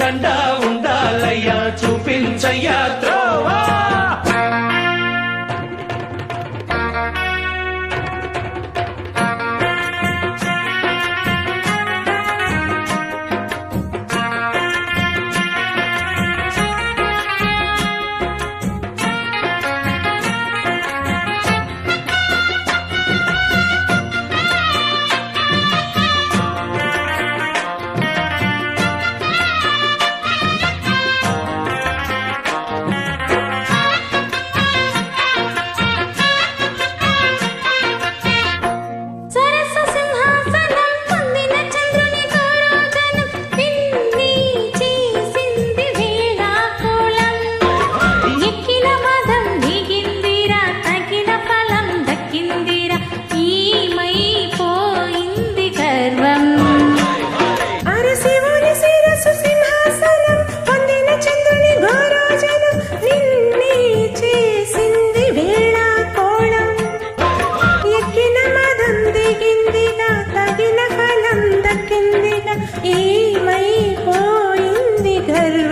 దండ ఉండాలయ్యా చూపించయ్యా త్రోవా. कर